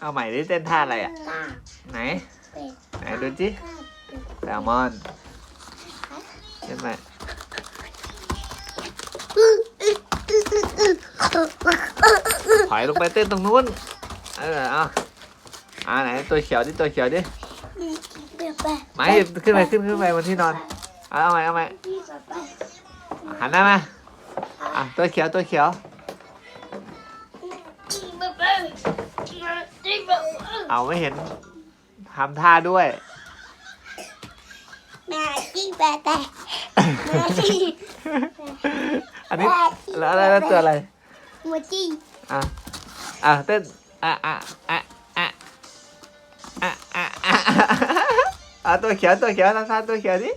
เอาใหม่ดิเต้นท่าอะไรอะกาไหนเป็ดไหนดูจิกาเป็ดแซลมอนเต้นใหม่ถอยลงไปเต้นตรงนู้น เออเอาอ่าไหนตัวเขียวดิตัวเขียวดิเดี๋ยวไปไม้ขึ้นไปขึ้นขึ้นไปบนที่นอน เอาเอาใหม่เอาใหม่พี่ไปหันหน้ามาอะตัวเขียวตัวเขียว เอาไม่เห็นทำท่าด้วย มาจิ้มแบบแต่มาจิ้มอันนี้แล้วแล้วแล้วตัวอะไรมาจิ้มอะอะเต้นอะอะอะอะอะอะอะตัวเขียวตัวเขียวทำท่าตัวเขียวนี้